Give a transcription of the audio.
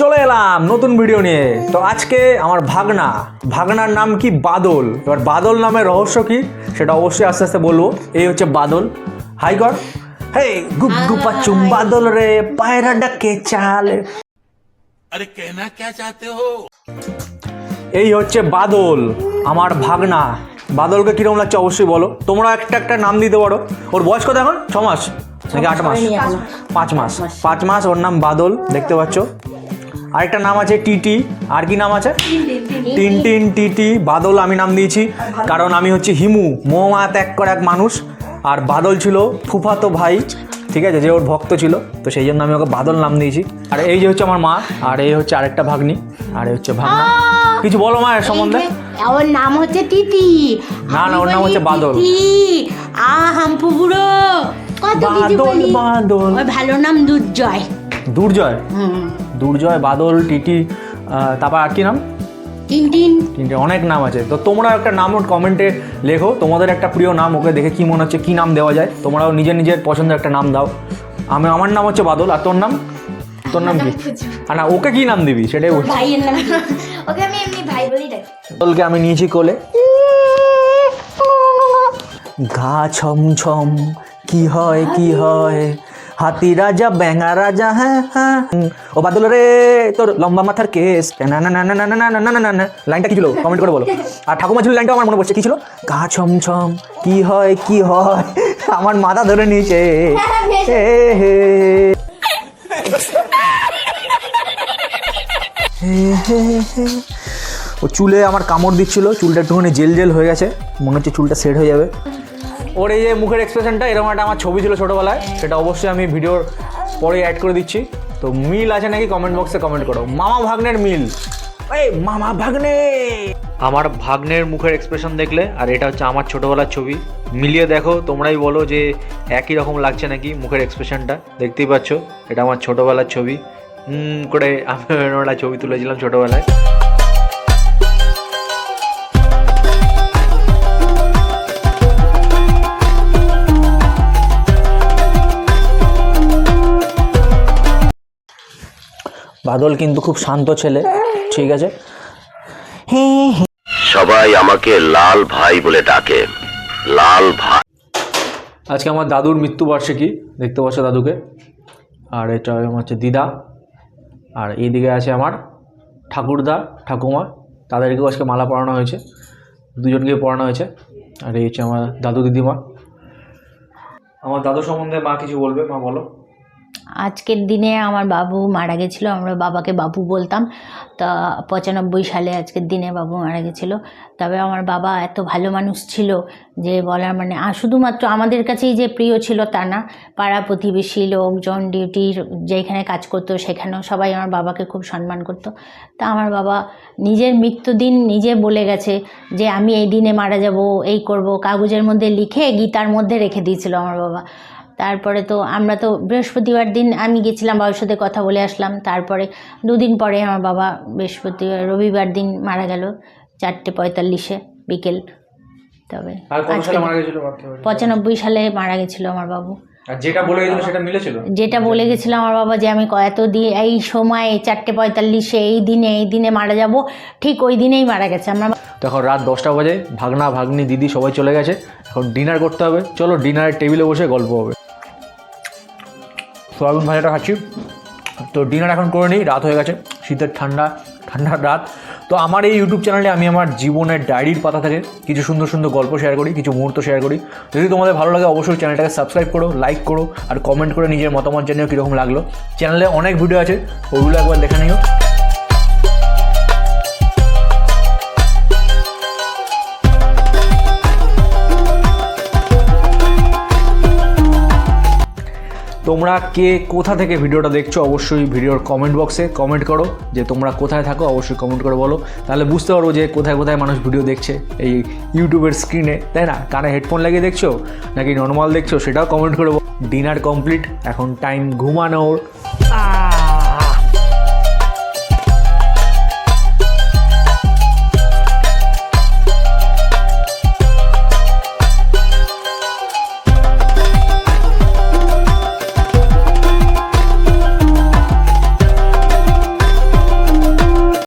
চলে এলাম নতুন ভিডিও নিয়ে। তো আজকে আমার ভাগনা ভাগনার নাম কি? বাদল। এবার বাদল নামের রহস্য কি? সেটা অবশ্যই আস্তে আস্তে বলব। এই হচ্ছে বাদল। হাই কর হে গুপ গুপা চুম বাদল রে পায়রা ডাকে চাল আরে কেনা কে চাতে হো? এই হচ্ছে বাদল আমার ভাগনা। বাদলকে কীরকম লাগছে অবশ্যই বলো। তোমরা একটা একটা নাম দিতে পারো। ওর বয়স কত এখন? ছ মাস? নাকি আট মাস। পাঁচ মাস। পাঁচ মাস ওর নাম বাদল দেখতে পাচ্ছ? আরেকটা নাম আছে টিটি আর কি নাম আছে? টিন টিন টিটি বাদল আমি নাম দিয়েছি কারণ আমি হচ্ছে হিমু মোমা ত্যাগ করা এক মানুষ আর বাদল ছিল ফুফাতো ভাই ঠিক আছে যে ওর ভক্ত ছিল তো সেই জন্য আমি ওকে বাদল নাম দিয়েছি। আর এই যে হচ্ছে আমার মা আর এই হচ্ছে আরেকটা ভাগ্নি আর এই হচ্ছে ভাগনা। কিছু বলো মায়ের সম্বন্ধে? ওর নাম হচ্ছে তিতি না, না, ওর নাম হচ্ছে বাদল। আ হাম্পু বুড়ো কত কিছু বাদল, বলি। ভালো নাম দুর্জয়। দুর্জয়? হুম। দুর্জয় বাদল টিটি তারপর আর কি নাম? টিনটিন। অনেক নাম আছে। তো তোমরা একটা নাম কমেন্টে লেখো। তোমাদের একটা প্রিয় নাম ওকে দেখে কি মনে হচ্ছে কি নাম দেওয়া যায়? তোমরাও নিজের নিজের পছন্দের একটা নাম দাও। আমি আমার নাম হচ্ছে বাদল আর তোর নাম? তোর নাম কি? আর না ওকে কি নাম দিবি? সেটাই বলছি। ভাইয়ের নাম ওকে আমি এমনি ভাই বলেই ডাকি। বাদলকে আমি নিয়েছি কোলে। গা ছম ছম কি হয় কি হয়? হাতি রাজা ব্যাঙা রাজা হ্যাঁ হ্যাঁ। ও বাদল রে তোর লম্বা মাথার কেস না না না না না না না না না না না লাইনটা কি ছিল কমেন্ট করে বলো আর ঠাকুমা ছিল লাইনটা আমার মনে পড়ছে কি ছিল গা ছম ছম কি হয় কি হয় আমার মাথা ধরে নিয়েছে হে হে হে হে হে ও চুলে আমার কামড় দিচ্ছিল চুলটা একটুখানি জেল জেল হয়ে গেছে মনে হচ্ছে চুলটা সেট হয়ে যাবে ওর এই যে মুখের এক্সপ্রেশনটা এরকম একটা আমার ছবি ছিল ছোটোবেলায়, সেটা অবশ্যই আমি ভিডিওর পরে অ্যাড করে দিচ্ছি। তো মিল আছে নাকি কমেন্ট বক্সে কমেন্ট করো। মামা ভাগ্নের মিল। এই মামা ভাগ্নে! আমার ভাগ্নের মুখের এক্সপ্রেশন দেখলে, আর এটা হচ্ছে আমার ছোটোবেলার ছবি। মিলিয়ে দেখো, তোমরাই বলো যে একই রকম লাগছে নাকি মুখের এক্সপ্রেশনটা দেখতেই পাচ্ছ, এটা আমার ছোটোবেলার ছবি। করে আমি ছবি তুলেছিলাম ছোটোবেলায়। বাদল কিন্তু খুব শান্ত ছেলে ঠিক আছে? সবাই আমাকে লাল ভাই বলে ডাকে। লাল ভাই। আজকে আমার দাদুর মৃত্যুবার্ষিকী দেখতে পাচ্ছ দাদুকে? আর এটা আমার হচ্ছে দিদা আর এইদিকে আছে আমার ঠাকুরদা ঠাকুমা। তাদেরকেও আজকে মালা পরানো হয়েছে দুজনকে পরানো হয়েছে। আর এই হচ্ছে আমার দাদু দিদিমা। আমার দাদু সম্বন্ধে মা কিছু বলবে? মা বলো। আজকের দিনে আমার বাবু মারা গেছিল, আমরা বাবাকে বাবু বলতাম। তা পঁচানব্বই সালে আজকের দিনে বাবু মারা গেছিল। তবে আমার বাবা এত ভালো মানুষ ছিল যে বলার মানে শুধুমাত্র আমাদের কাছেই যে প্রিয় ছিল তা না, পাড়া প্রতিবেশী লোকজন ডিউটির যেখানে কাজ করতো সেখানেও সবাই আমার বাবাকে খুব সম্মান করতো। তা আমার বাবা নিজের মৃত্যুদিন নিজে বলে গেছে যে, আমি এই দিনে মারা যাব, এই করব। কাগজের মধ্যে লিখে গীতার মধ্যে রেখে দিয়েছিল আমার বাবা। তারপরে তো আমরা তো বৃহস্পতিবার দিন আমি গেছিলাম বাবার সাথে কথা বলে আসলাম। তারপরে দুদিন পরে আমার বাবা বৃহস্পতিবার রবিবার দিন মারা গেল চারটে পঁয়তাল্লিশে বিকেল। তবে পঁচানব্বই সালে মারা গেছিল আমার বাবু। যেটা বলে গেছিল সেটা মিলেছিল? যেটা বলে গেছিল আমার বাবা যে আমি এত দিয়ে এই সময় চারটে পঁয়তাল্লিশে এই দিনে এই দিনে মারা যাব ঠিক ওই দিনেই মারা গেছে আমার তো এখন রাত দশটা বাজে ভাগনা ভাগ্নি দিদি সবাই চলে গেছে। এখন ডিনার করতে হবে। চলো ডিনারের টেবিলে বসে গল্প হবে। সোয়াবিন ভাজাটা খাচ্ছি। তো ডিনার এখন করে নিই, রাত হয়ে গেছে, শীতের ঠান্ডা ঠান্ডার রাত। তো আমার এই ইউটিউব চ্যানেলে আমি আমার জীবনের ডায়েরির পাতা থেকে কিছু সুন্দর সুন্দর গল্প শেয়ার করি, কিছু মুহূর্ত শেয়ার করি। যদি তোমাদের ভালো লাগে, অবশ্যই চ্যানেলটাকে সাবস্ক্রাইব করো লাইক করো, আর কমেন্ট করে নিজের মতামত জানিও কীরকম লাগল। চ্যানেলে অনেক ভিডিও আছে, ওগুলো একবার দেখে নিও। তোমরা কে কোথা থেকে ভিডিওটা দেখছ অবশ্যই ভিডিওর কমেন্ট বক্সে কমেন্ট করো। যে তোমরা কোথায় থাকো অবশ্যই কমেন্ট করে বলো। তাহলে বুঝতে পারব যে কোথায় কোথায় মানুষ ভিডিও দেখছে এই ইউটিউবের স্ক্রিনে তাই না? কানে হেডফোন লাগিয়ে দেখছ? নাকি নর্মাল দেখছ? সেটাও কমেন্ট করে ডিনার কমপ্লিট এখন টাইম ঘুমানোর।